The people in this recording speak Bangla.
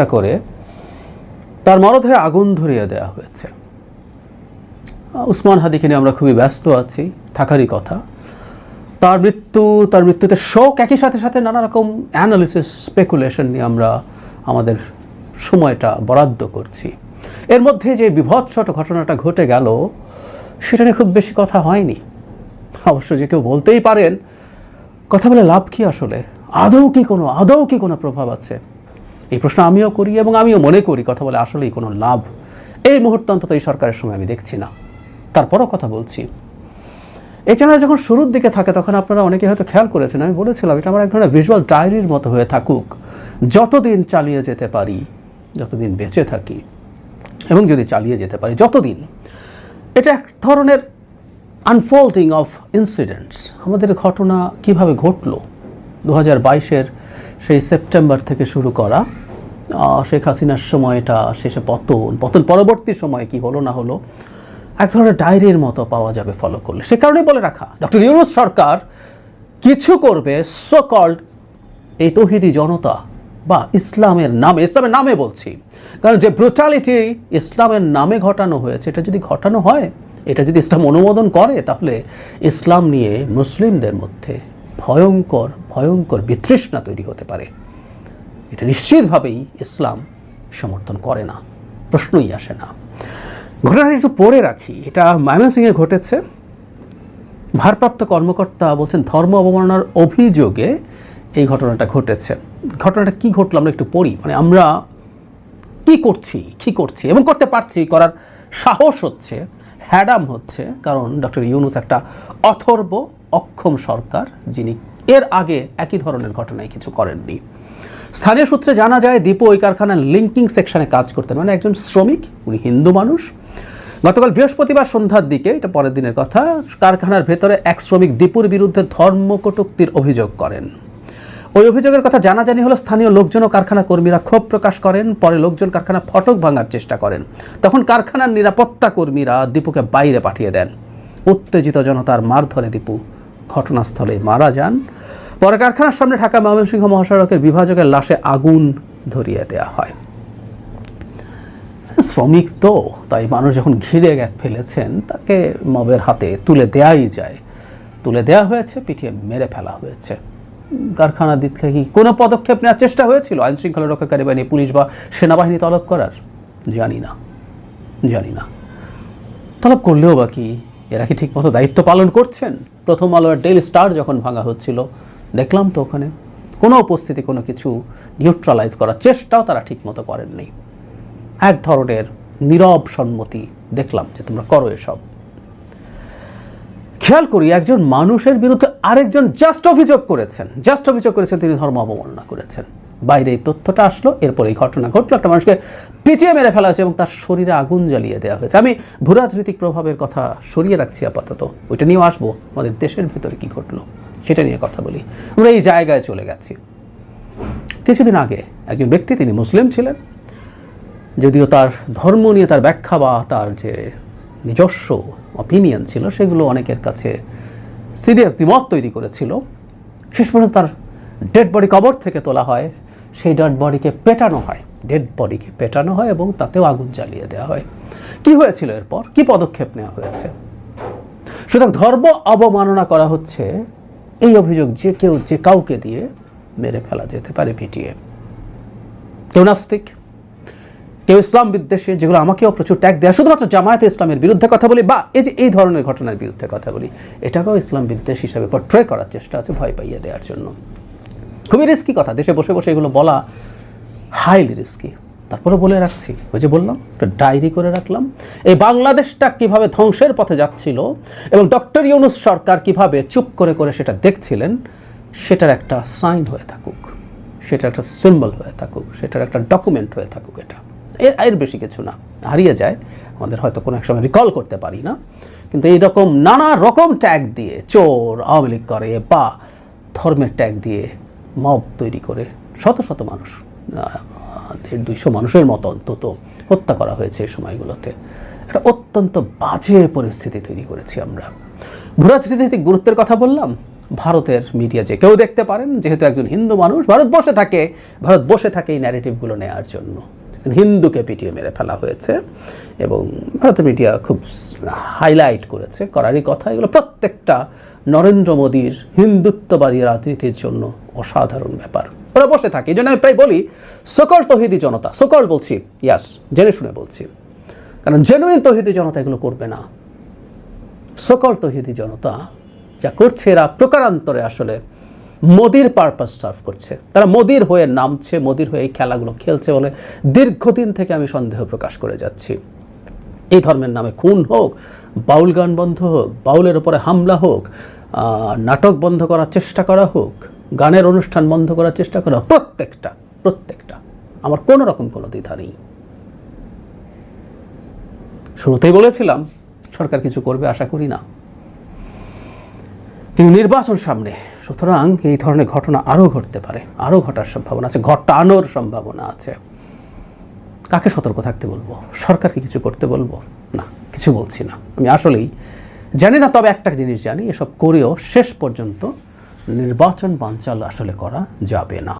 হত্যা করে তার মরদেহে আগুন ধরিয়ে দেওয়া হয়েছে। উসমান হাদিকে নিয়ে আমরা খুবই ব্যস্ত আছি, থাকারই কথা। তার মৃত্যু, তার মৃত্যুতে শোক একই সাথে সাথে নানা রকম অ্যানালিসিস স্পেকুলেশন নিয়ে আমরা আমাদের সময়টা বরাদ্দ করছি। এর মধ্যে যে বিভৎসট ঘটনাটা ঘটে গেল, সেটা নিয়ে খুব বেশি কথা হয়নি। অবশ্য যে কেউ বলতেই পারেন, কথা বলে লাভ কি আসলে? আদৌ কি কোনো, আদৌ কি কোনো প্রভাব আছে? এই প্রশ্ন আমিও করি এবং আমিও মনে করি, কথা বলে আসলেই কোনো লাভ। এই মুহূর্তে অন্তত এই সরকারের সময় আমি দেখছি না। তারপরও কথা বলছি। এই চ্যানেল যখন শুরুর দিকে থাকে, তখন আপনারা অনেকে হয়তো খেয়াল করেছেন, আমি বলেছিলাম, এটা আমার এক ধরনের ভিজুয়াল ডায়েরির মতো হয়ে থাকুক। যতদিন চালিয়ে যেতে পারি, যতদিন বেঁচে থাকি, এবং যদি চালিয়ে যেতে পারি, যতদিন, এটা এক ধরনের আনফোল্ডিং অফ ইনসিডেন্টস আমাদের ঘটনা কীভাবে ঘটলো? দু হাজার বাইশের সেই সেপ্টেম্বর থেকে শুরু করা। শেখ হাসিনার সময়টা শেষে পতন। পতন পরবর্তী সময়ে কি হলো না হলো, এক ধরনের ডায়েরির মতো পাওয়া যাবে ফলো করলে। সে কারণেই বলে রাখা ডক্টর ইউনুস সরকার কিছু করবে সো কল্ড এই তহিদি জনতা বা ইসলামের নামে ইসলামের নামে বলছি। কারণ যে ব্রুটালিটি ইসলামের নামে ঘটানো হয়েছে, এটা যদি ঘটানো হয়, এটা যদি ইসলাম অনুমোদন করে, তাহলে ইসলাম নিয়ে মুসলিমদের মধ্যে ভয়ঙ্কর ভয়ঙ্কর বিতৃষ্ণা তৈরি হতে পারে। এটা নিশ্চিতভাবেই ইসলাম সমর্থন করে না, প্রশ্নই আসে না। ঘটনাটা একটু পড়ে রাখি। এটা ময়মনসিংহে ঘটেছে। ভারপ্রাপ্ত কর্মকর্তা বলছেন, ধর্ম অবমাননার অভিযোগে এই ঘটনাটা ঘটেছে। ঘটনাটা কি ঘটলো আমরা একটু পড়ি। মানে আমরা কি করছি কি করছি? এবং করতে পারছি, করার সাহস হচ্ছে, হ্যাডাম হচ্ছে। কারণ ডক্টর ইউনুস একটা অথর্ব অক্ষম সরকার, যিনি এর আগে একই ধরনের ঘটনায় কিছু করেননি। স্থানীয় সূত্রে জানা যায়, দীপু ওই কারখানার লিঙ্কিং সেকশনে কাজ করতেন। মানে একজন শ্রমিক, উনি হিন্দু মানুষ। গতকাল বৃহস্পতিবার সন্ধ্যার দিকে, এটা পরের দিনের কথা, কারখানার ভেতরে এক শ্রমিক দীপুর বিরুদ্ধে ধর্মকটুক্তির অভিযোগ করেন। ওই অভিযোগের কথা জানাজানি হলো স্থানীয় লোকজন ও কারখানা কর্মীরা ক্ষোভ প্রকাশ করেন। পরে লোকজন কারখানা ফটক ভাঙার চেষ্টা করেন। তখন কারখানার নিরাপত্তা কর্মীরা দীপুকে বাইরে পাঠিয়ে দেন। উত্তেজিত জনতার মারধরে দীপু ঘটনাস্থলে মারা যান। পরে কারখানার সামনে ঢাকা ময়মনসিংহ মহাসড়কের বিভাজকের লাশে আগুন ধরিয়ে দেওয়া হয়। শ্রমিক তো, তাই মানুষ যখন ঘিরে ফেলেছেন, তাকে মবের হাতে তুলে দেয়াই যায়। তুলে দেয়া হয়েছে, পিটিয়ে মেরে ফেলা হয়েছে। কারখানা দিক থেকে কোনো পদক্ষেপ নেওয়ার চেষ্টা হয়েছিল? আইন শৃঙ্খলা রক্ষাকারী বাহিনী, পুলিশ বা সেনাবাহিনী তলব করার? জানি না। জানি না। তলব করলেও বা কি? এরা কি ঠিকমতো দায়িত্ব পালন করছেন? প্রথম আলোর ডেলি স্টার যখন ভাঙা হচ্ছিল, দেখলাম তো ওখানে কোনো উপস্থিতি, কোনো কিছু নিউট্রালাইজ করার চেষ্টাও তারা ঠিকমতো করেননি। এক ধরনের নীরব সম্মতি দেখলাম যে তোমরা করো এসব। খেয়াল করি, একজন মানুষের বিরুদ্ধে আরেকজন জাস্ট অভিযোগ করেছেন। জাস্ট অভিযোগ করেছেন, তিনি ধর্ম অবমাননা করেছেন। বাইরে এই তথ্যটা আসলো, এরপর এই ঘটনা ঘটলো। একটা মানুষকে পিটিয়ে মেরে ফেলা হয়েছে এবং তার শরীরে আগুন জ্বালিয়ে দেওয়া হয়েছে। আমি ভূরাজনৈতিক প্রভাবের কথা সরিয়ে রাখছি আপাতত। ওইটা নিয়েও আসব, আমাদের দেশের ভিতরে কি ঘটলো, সেটা নিয়ে কথা বলি। আমরা এই জায়গায় চলে গেছি। কিছুদিন আগে একজন ব্যক্তি, তিনি মুসলিম ছিলেন, যদিও তার ধর্ম নিয়ে তার ব্যাখ্যা বা তার যে নিজস্ব অপিনিয়ন ছিল, সেগুলো অনেকের কাছে সিরিয়াস দ্বিমত তৈরি করেছিল। শেষ পর্যন্ত তার ডেড বডি কবর থেকে তোলা হয়, সেই ডেড বডিকে পেটানো হয়। ডেড বডিকে পেটানো হয় এবং তাতেও আগুন জ্বালিয়ে দেওয়া হয়। কি হয়েছিল এরপর? কি পদক্ষেপ নেওয়া হয়েছে? সুতরাং ধর্ম অবমাননা করা হচ্ছে, এই অভিযোগ যে কেউ, যে কাউকে দিয়ে মেরে ফেলা যেতে পারে, পিটিয়ে। কেউ নাস্তিক কেউ ইসলাম বিদ্বেষে, যেগুলো আমাকেও প্রচুর ট্যাগ দেয়, শুধুমাত্র জামায়াতে ইসলামের বিরুদ্ধে কথা বলি, বা এই যে এই ধরনের ঘটনার বিরুদ্ধে কথা বলি, এটাকেও ইসলাম বিদ্বেষ হিসাবে পোট্রে করার চেষ্টা আছে ভয় পাইয়ে দেওয়ার জন্য। খুবই রিস্কি কথা, দেশে বসে বসে এগুলো বলা হাইলি রিস্কি তারপরে বলে রাখছি, ওই যে বললাম, একটা ডায়েরি করে রাখলাম, এই বাংলাদেশটা কীভাবে ধ্বংসের পথে যাচ্ছিল, এবং ডক্টর ইউনুস সরকার কীভাবে চুপ করে করে সেটা দেখছিলেন, সেটার একটা সাইন হয়ে থাকুক সেটা একটা সিম্বল হয়ে থাকুক, সেটার একটা ডকুমেন্ট হয়ে থাকুক এটা। এর এর বেশি কিছু না। হারিয়ে যায়। আমাদের হয়তো কোনো এক সময় রিকল করতে পারি না। কিন্তু এইরকম নানা রকম ট্যাগ দিয়ে চোর, আওয়ামী লীগ করে বা ধর্মের ট্যাগ দিয়ে মব তৈরি করে শত শত মানুষ দেড় দুইশো মানুষের মতো অন্তত হত্যা করা হয়েছে এই সময়গুলোতে। একটা অত্যন্ত বাজে পরিস্থিতি তৈরি করেছি আমরা। ভূরাজনীতিক গুরুত্বের কথা বললাম। ভারতের মিডিয়া যে কেউ দেখতে পারেন, যেহেতু একজন হিন্দু মানুষ, ভারত বসে থাকে, ভারত বসে থাকে এই ন্যারেটিভগুলো নেওয়ার জন্য। হিন্দুকে পিটিয়ে মেরে ফেলা হয়েছে এবং ভারতের মিডিয়া খুব হাইলাইট করেছে, করারই কথা। এগুলো প্রত্যেকটা নরেন্দ্র মোদীর হিন্দুত্ববাদী রাজনীতির জন্য অসাধারণ ব্যাপার। ওরা বসে থাকে, এই জন্য আমি প্রায় বলি সকল তহিদি জনতা সকল বলছি ইয়াস জেনে শুনে বলছি। কারণ জেনুইন তহিদি জনতা এগুলো করবে না। সকল তহিদি জনতা যা করছে এরা প্রকারান্তরে আসলে মোদির পারপাস সার্ভ করছে। তারা মোদির হয়ে নামছে, মোদির হয়ে এই খেলাগুলো খেলছে বলে দীর্ঘদিন থেকে আমি সন্দেহ প্রকাশ করে যাচ্ছি। এই ধর্মের নামে খুন হোক, বাউল গান বন্ধ হোক, বাউলের উপরে হামলা হোক নাটক বন্ধ করার চেষ্টা করা হোক, গানের অনুষ্ঠান বন্ধ করার চেষ্টা করা প্রত্যেকটা প্রত্যেকটা। আমার কোনো রকম কোনো দ্বিধা নেই। শুরুতেই বলেছিলাম, সরকার কিছু করবে আশা করি না। কিন্তু নির্বাচন সামনে সুতরাং এই ধরনের ঘটনা আরও ঘটতে পারে, আরও ঘটার সম্ভাবনা আছে, ঘটানোর সম্ভাবনা আছে। কাকে সতর্ক থাকতে বলব? সরকারকে কিছু করতে বলব? না, কিছু বলছি না। আমি আসলেই জানি না, তবে একটা জিনিস জানি, এসব করেও শেষ পর্যন্ত নির্বাচন বাঞ্চাল আসলে করা যাবে না।